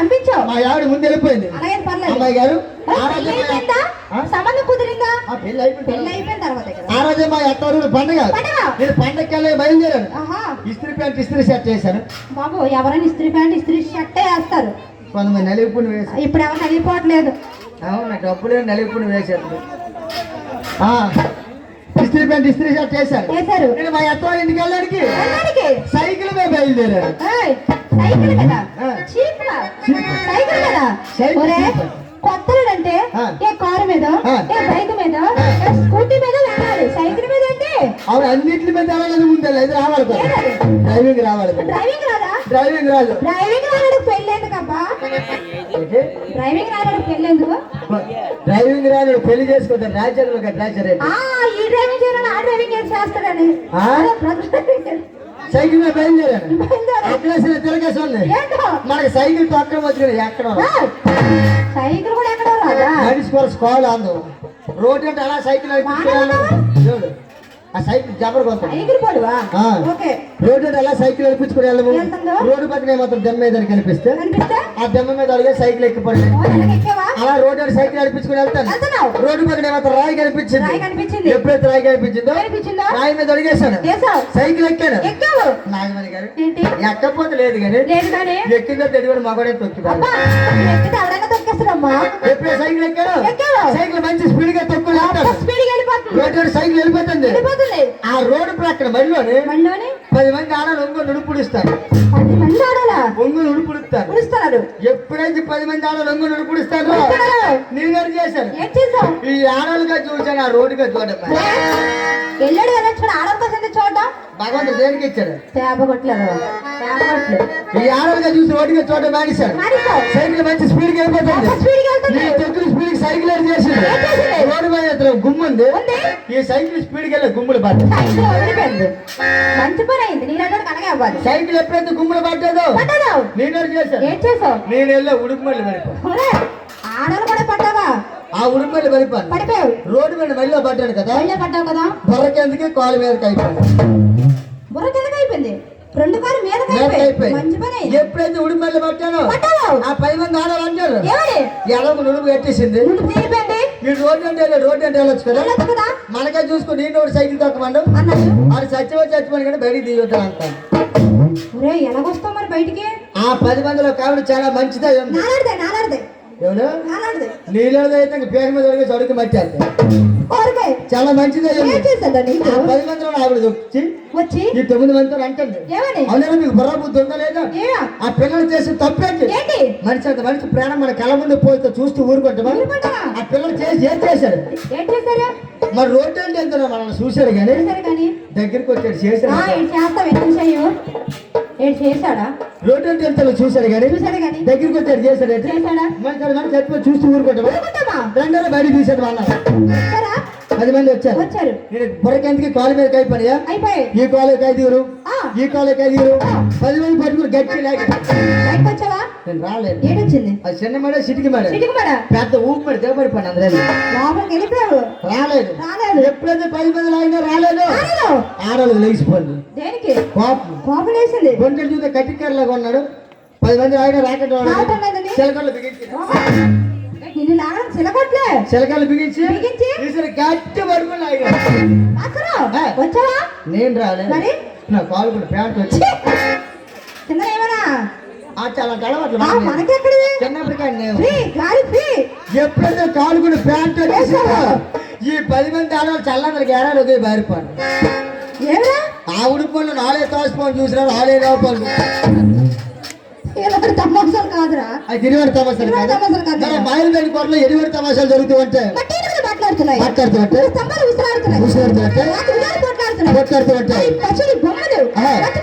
పంపించావు మా ఆవిడ ముందు వెళ్ళిపోయింది. అలాగే పర్లేదు. అమ్మాయి గారు? సంబంధం కుదిరిందా? పెళ్ళి అయిపోయిన తర్వాత. ఆ రోజే మా అత్తవారు పండగ? నేను పండగకి వెళ్ళి బయలుదేరాను ఇస్త్రీ ప్యాంట్ ఇస్త్రీ షర్ట్ చేశాను బాబు ఎవరైనా ఇస్త్రీ ప్యాంట్ ఇస్త్రీ షర్టే వేస్తారు. కొంతమంది నలిపుని వేశారు. ఇప్పుడు ఎవరు నలిగిపోవట్లేదు. అవును డబ్బులే నలుపుని వేశారు. ఆ, ఇస్త్రీ ప్యాంట్ ఇస్త్రీ షర్ట్ చేశారు నేను మా అత్త ఇంటికి వెళ్ళడానికి సైకిల్ మీద బయలుదేరాను. సైకిల్ కదా. సైకిల్ ఒరే చీప్. కొత్తలు అంటే. ఏ కారు మీద. ఏ బైక్ మీద ఏ స్కూటీ మీద వెళ్ళాలి సైకిల్ మీద అంటే అవును అన్నింటి మీద ముందు ఇది రావాలి? డ్రైవింగ్ రావాలి. డ్రైవింగ్ రాదా డ్రైవింగ్ రాదు డ్రైవింగ్ రానడానికి పెళ్ళి ఎందుకబ్బా? డ్రైవింగ్ రానడానికి పెళ్ళి ఎందుకు డ్రైవింగ్ రాదు పెళ్ళి చేసుకోవద్దు నేచర్ నేచర్ ఆ ఈ డ్రైవింగ్ చేయాలని ఆ డ్రైవింగ్ చేస్తాడని. సైకిల్ మీద బయలుదేరాను బయలుదేరు. అట్లేసిన తిరగేసి ఉంది మనకి సైకిల్ తొక్కడం వచ్చిన ఎక్కడ. సైకిల్ కూడా ఎక్కడో కూడా స్కాల్ అందు రోడ్ అంటే అలా సైకిల్ చూడు ఆ సైకిల్ జబర్ కొత్త సైకిల్ పడువా ఆ. ఓకే. రోడ్ అంటే అలా సైకిల్ నడిపించుకుని వెళ్ళము? రోడ్డు పక్కనే మాత్రం దెమ్మ మీద కనిపిస్తే? ఆ దెమ్మ మీద అడిగే సైకిల్ ఎక్కి పడి ఓ, వెనక్కి ఎక్కావా? అలా రోడ్ అంటే సైకిల్ నడిపించుకుని వెళ్తాను. రోడ్డు పక్కనే మాత్రం రాయి కనిపించింది. ఎప్పుడైతే రాయి కనిపించిందో రాయి మీద అడిగేశాను. సైకిల్ ఎక్కాను. నాగమణి గారు ఎక్కపోతే లేదు కానీ ఎక్కిందో తెలియదు మగడే తొక్కి అబ్బా ఎక్కితే ఎవరైనా తొక్కేస్తారమ్మా ఎప్పుడే సైకిల్ ఎక్కాను ఎక్కావు సైకిల్ మంచి స్పీడ్గా తొక్కుని వెళ్తాను స్పీడ్గా వెళ్ళిపోతుంది రోడ్డు సైకిల్ వెళ్ళిపోతుంది వెళ్ళిపోతుంది ఆ రోడ్డు మనలోని పది మంది ఆడ ఒంగు నుడుపుడిస్తారు పది మంది ఆడాలా? ఒంగు నుడుపుడిస్తారు పిలుస్తున్నారు ఎప్పుడైతే పది మంది ఆడ ఒంగు నుడుపుడిస్తారో పిలుస్తున్నారు. నేను చేశాను ఏం చేసావు ఈ ఆడలుగా చూశాను ఆ రోడ్డుగా చూడమ్మా వెళ్ళాడు కదా చూడ ఆడల కోసం చూడడం భగవంతుడు దేనికి ఇచ్చాడు? తేప కొట్టలేదు. ఈ ఆడలుగా చూసి రోడ్డుగా చూడడం మానేశావు. సైకిల్ మంచి స్పీడ్గా వెళ్ళిపోతుంది తొక్కులు స్పీడ్ సైకిల్ చేసింది? రోడ్డు గుమ్ము ఉంది. ఈ సైకిల్ స్పీడ్గా వెళ్ళి గుమ్ములు వదిలిపోయింది మంచి పని అయింది. నీళ్ళ కనగా అవ్వాలి సైకిల్ ఎప్పుడైతే గుమ్ములు పట్టదు? నేను చేశాను? ఏం చేసావు నేను వెళ్ళా ఉడుకుమల్లి ఒరే, ఆడలు కూడా పడ్డావా ఆ ఉడుకుమల్లి పడిపోయాను. పడిపోయావు. రోడ్డు మీద మళ్ళీ పడ్డాను కదా. వెళ్ళే పడ్డావు కదా? బొర్రకెందుకే కాలు మీద అయిపోయాను బుర్ర కిందకి అయిపోయింది? రెండు కారు మీద మంచి పని ఎప్పుడైతే ఉడుకుమల్లి పట్టానో ఆ పది మంది ఆడాలి అంటారు. ఎడమ నుడుపు కట్టేసింది ఈ రోడ్డు అంటే రోడ్డు అంటే వెళ్ళొచ్చు కదా? మనకే చూసుకుని నేను ఒకటి సైకిల్ తొక్కమండు అన్నట్టు ఆడు చచ్చిపో చచ్చిపోయి కానీ బయటికి దిగుతాను అంటాను ఒరే ఎలాగొస్తావు మరి బయటికి? ఆ పది మందిలో కావిడ చాలా మంచిదే ఉంది నాలాడితే నాలాడితే. ఎవరు ఇంక పేరు మీద ఒడిగి చడుకు మచ్చేస్తే ఊరికే చాలా మంచిదే పది మందిలో ఆవిడ వచ్చి వచ్చి? ఈ తొమ్మిది మందితో అంటుంది. అవునా మీకు బుర్ర బుద్ధి ఉందా లేదా? ఆ పిల్లలు చేసి తప్పేంటి మనిషి అంత మనిషి ప్రాణం మన కళ్ళ ముందు పోతే చూస్తూ ఊరుకుంటామా? ఊరుకుంటామా? ఆ పిల్లలు చేసి ఏం చేశారు? మరి రోడ్డు అంటే ఎంత మనల్ని చేశారు కానీ దగ్గరికి వచ్చాడు చేశాడు. ఏడు చేస్తావు? ఎందుకు ఏడు చేశాడా? అంటే ఎంత చూశాడు కానీ దగ్గరికి వచ్చాడు చేశాడు. మనం చచ్చిపోయి చూస్తూ ఊరుకుంటామా రెండో బయట తీసాడు వాళ్ళ. పది మంది వచ్చారు. వచ్చారు. నేను బుర్రకెందుకు కాలు మీద కైపోయా అయిపోయాయి. ఈ కాలు ఐదుగురు. ఆ, ఈ కాలు ఐదుగురు. పది మంది పట్టుకుని గట్టి లేక బయటకు వచ్చావా నేను రాలేదు ఏడొచ్చింది? అది చిన్న మేడ సిటికి మేడ. చిటికి పడా పెద్ద ఊపి పడి దిగబడిపోయాను అందరూ లోపలికి వెళ్ళిపోయావు? రాలేదు. రాలేదు. ఎప్పుడైతే పది మంది లాగినా రాలేదు. ఆడవాళ్ళు లేచిపోయింది. దేనికి? కోపం. కోపం వేసింది గుంటలు చూస్తే కట్టికర్లాగా ఉన్నాడు పది మంది లాగినా రాకెట్? చిలకలు బిగించి. నిన్ను లాగడం చిలకొట్లే. చిలకలు బిగించి. బిగించి? ఈసారి గట్టి ఆ. వచ్చావా? నేను రాలేదు? నా కాలు కూడా ప్యాంట్ వచ్చి కింద ఏమన్నా? చాలా అలవాట్లు ఆ, మనకి. మనకెక్కడిది చిన్నప్పటికీ ఎప్పుడైతే కాలు కూడా ప్యాంట్ ఈ పది మంది ఆడవాళ్ళు చల్లందరికి ఏడాది ఒకే ఏమరా? ఆ ఉడిపోళ్ళు నాలుగే ఆలే లోపలు ఇలాంటి తమాసాలు కాదురా? అది ఇరువడి ఇరువడి కాదు. బయలుదేరి కోటలో ఎటువంటి తమాషాలు జరుగుతూ ఉంటే మాట్లాడుతున్నాయి. మాట్లాడుతూ ఉంటే? స్తంభాలు విసిరాడుతున్నాయి. విసిరాడుతూ ఉంటే?